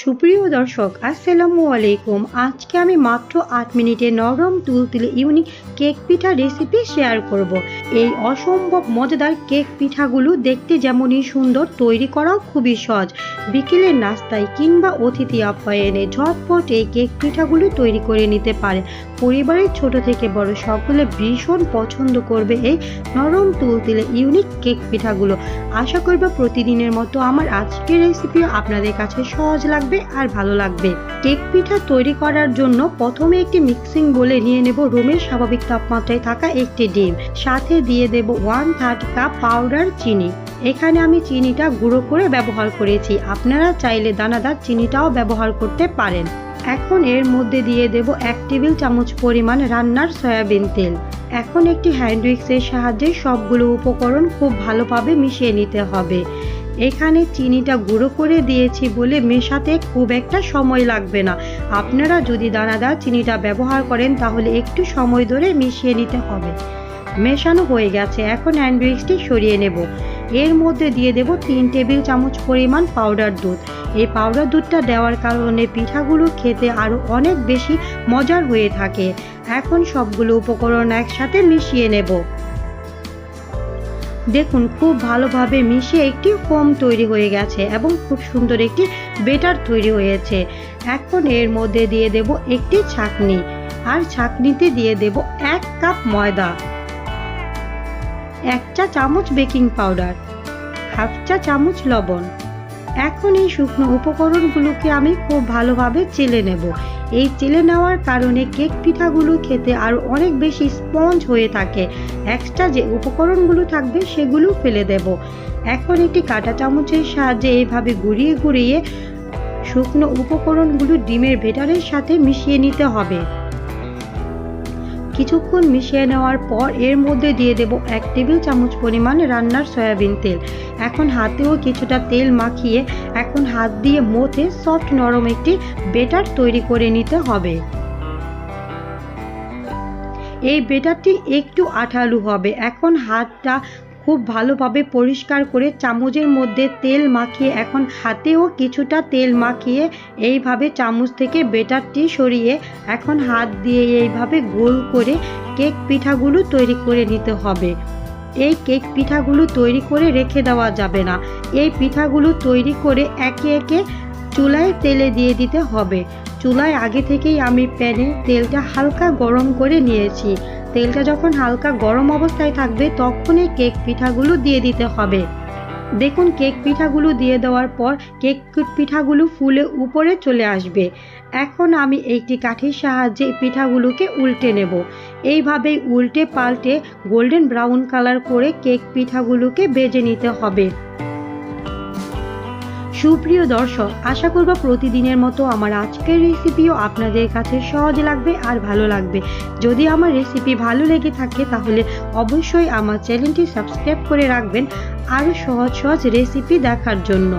সুপ্রিয় দর্শক, আসসালামু আলাইকুম। আজকে আমি মাত্র আট মিনিটে নরম তুলতুলে unique cake pitha recipe share করব। এই অসম্ভব মজাদার কেক পিঠাগুলো দেখতে যেমনই সুন্দর, তৈরি করাও খুবই সহজ। বিকেলের নাস্তায় কিংবা অতিথি আপ্যায়নে ঝটপট এই কেক পিঠাগুলো তৈরি করে নিতে পারে। পরিবারের ছোট থেকে বড় সকলে ভীষণ পছন্দ করবে এই নরম তুলতুলে ইউনিক কেক পিঠাগুলো। আশা করব প্রতিদিনের মতো আমার আজকের রেসিপিও আপনাদের কাছে সহজ লাগবে। আর ভালো লাগবে। কেক পিঠা তৈরি করার জন্য প্রথমে একটি মিক্সিং বলে নিয়ে নেব রুমের স্বাভাবিক তাপমাত্রায় থাকা একটি ডিম। সাথে দিয়ে দেব ওয়ান থার্ড কাপ পাউডার চিনি। এখানে আমি চিনিটা গুঁড়ো করে ব্যবহার করেছি। আপনারা চাইলে দানাদার চিনিটাও ব্যবহার করতে পারেন। এখন এর মধ্যে দিয়ে দেব এক টেবিল চামচ পরিমাণ রান্নার সয়াবিন তেল। এখন একটি হ্যান্ড উইক্সের সাহায্যে সবগুলো উপকরণ খুব ভালোভাবে মিশিয়ে নিতে হবে। এখানে চিনিটা গুঁড়ো করে দিয়েছি বলে মেশাতে খুব একটা সময় লাগবে না। আপনারা যদি দানাদার চিনিটা ব্যবহার করেন তাহলে একটু সময় ধরে মিশিয়ে নিতে হবে। মেশানো হয়ে গেছে। এখন হ্যান্ড সরিয়ে নেব। এর মধ্যে দিয়ে দেব তিন টেবিল চামচ পরিমাণ পাউডার দুধ। এই পাউডার দুধটা দেওয়ার কারণে পিঠাগুলো খেতে আরও অনেক বেশি মজার হয়ে থাকে। এখন সবগুলো উপকরণ একসাথে মিশিয়ে নেব। দেখুন, খুব ভালোভাবে মিশে একটি ফোম তৈরি হয়ে গেছে এবং খুব সুন্দর একটি বেটার তৈরি হয়েছে। এখন এর মধ্যে দিয়ে দেব একটি ছাকনি আর ছাকনিতে দিয়ে দেব এক কাপ ময়দা এক চা চামচ বেকিং পাউডার হাফ চা চামচ লবণ। এখন এই শুকনো উপকরণগুলোকে আমি খুব ভালোভাবে চেলে নেব। এই চেলে নেওয়ার কারণে কেক পিঠাগুলো খেতে আরও অনেক বেশি স্পঞ্জ হয়ে থাকে। এক্সট্রা যে উপকরণগুলো থাকবে সেগুলো ফেলে দেব। এখন একটি কাঁটা চামচের সাহায্যে এইভাবে ঘুরিয়ে ঘুরিয়ে শুকনো উপকরণগুলো ডিমের ভেটারের সাথে মিশিয়ে নিতে হবে। কিছুক্ষণ মিশিয়ে নেওয়ার পর এর মধ্যে দিয়ে দেব এক টেবিল চামচ পরিমাণ রান্নার সয়াবিন তেল। এখন হাতেও কিছুটা তেল মাখিয়ে এখন হাত দিয়ে মথে সফট নরম একটি বেটার তৈরি করে নিতে হবে। এই বেটারটি একটু আঠালু হবে। এখন হাতটা খুব ভালোভাবে পরিষ্কার করে চামচের মধ্যে তেল মাখিয়ে এখন হাতেও কিছুটা তেল মাখিয়ে এইভাবে চামচ থেকে বেটারটি সরিয়ে এখন হাত দিয়ে এইভাবে গোল করে কেক পিঠাগুলো তৈরি করে নিতে হবে। এই কেক পিঠাগুলো তৈরি করে রেখে দেওয়া যাবে না। এই পিঠাগুলো তৈরি করে একে একে চুলায় তেলে দিয়ে দিতে হবে। চুলায় আগে থেকেই আমি প্যানে তেলটা হালকা গরম করে নিয়েছি। তেলটা যখন হালকা গরম অবস্থায় থাকবে, তখনই কেক পিঠাগুলো দিয়ে দিতে হবে। দেখুন, কেক পিঠাগুলো দিয়ে দেওয়ার পর কেক পিঠাগুলো ফুলে উপরে চলে আসবে। এখন আমি একটি কাঠির সাহায্যে পিঠাগুলোকে উল্টে নেব। এইভাবেই উল্টে পাল্টে গোল্ডেন ব্রাউন কালার করে কেক পিঠাগুলোকে বেজে নিতে হবে। সুপ্রিয় দর্শক, আশা করব প্রতিদিনের মতো আমার আজকের রেসিপিও আপনাদের কাছে সহজ লাগবে আর ভালো লাগবে। যদি আমার রেসিপি ভালো লেগে থাকে তাহলে অবশ্যই আমার চ্যানেলটি সাবস্ক্রাইব করে রাখবেন আরও সহজ সহজ রেসিপি দেখার জন্য।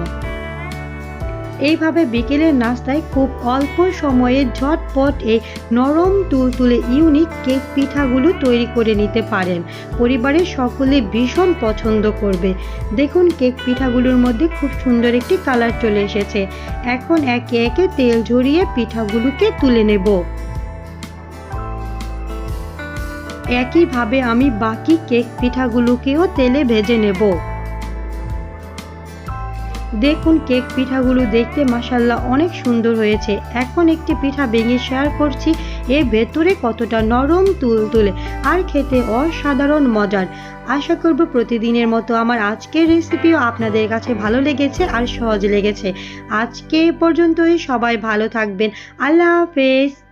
এইভাবে বিকেলের নাস্তায় খুব অল্প সময়ে ঝটপট এই নরম তুলতুলে ইউনিক কেক পিঠাগুলো তৈরি করে নিতে পারেন। পরিবারের সকলে ভীষণ পছন্দ করবে। দেখুন কেক পিঠাগুলোর মধ্যে খুব সুন্দর একটি কালার চলে এসেছে। এখন একে একে তেল ঝরিয়ে পিঠাগুলোকে তুলে নেব। একইভাবে আমি বাকি কেক পিঠাগুলোকেও তেলে ভেজে নেব। দেখুন কেক পিঠাগুলো দেখতে মাসাল্লাহ অনেক সুন্দর হয়েছে। এখন একটি পিঠা ভেঙে শেয়ার করছি এর ভেতরে কতটা নরম তুল তুলে, আর খেতে অসাধারণ মজার। আশা করব প্রতিদিনের মতো আমার আজকের রেসিপিও আপনাদের কাছে ভালো লেগেছে আর সহজ লেগেছে। আজকে এ পর্যন্তই, সবাই ভালো থাকবেন। আল্লাহ হাফেজ।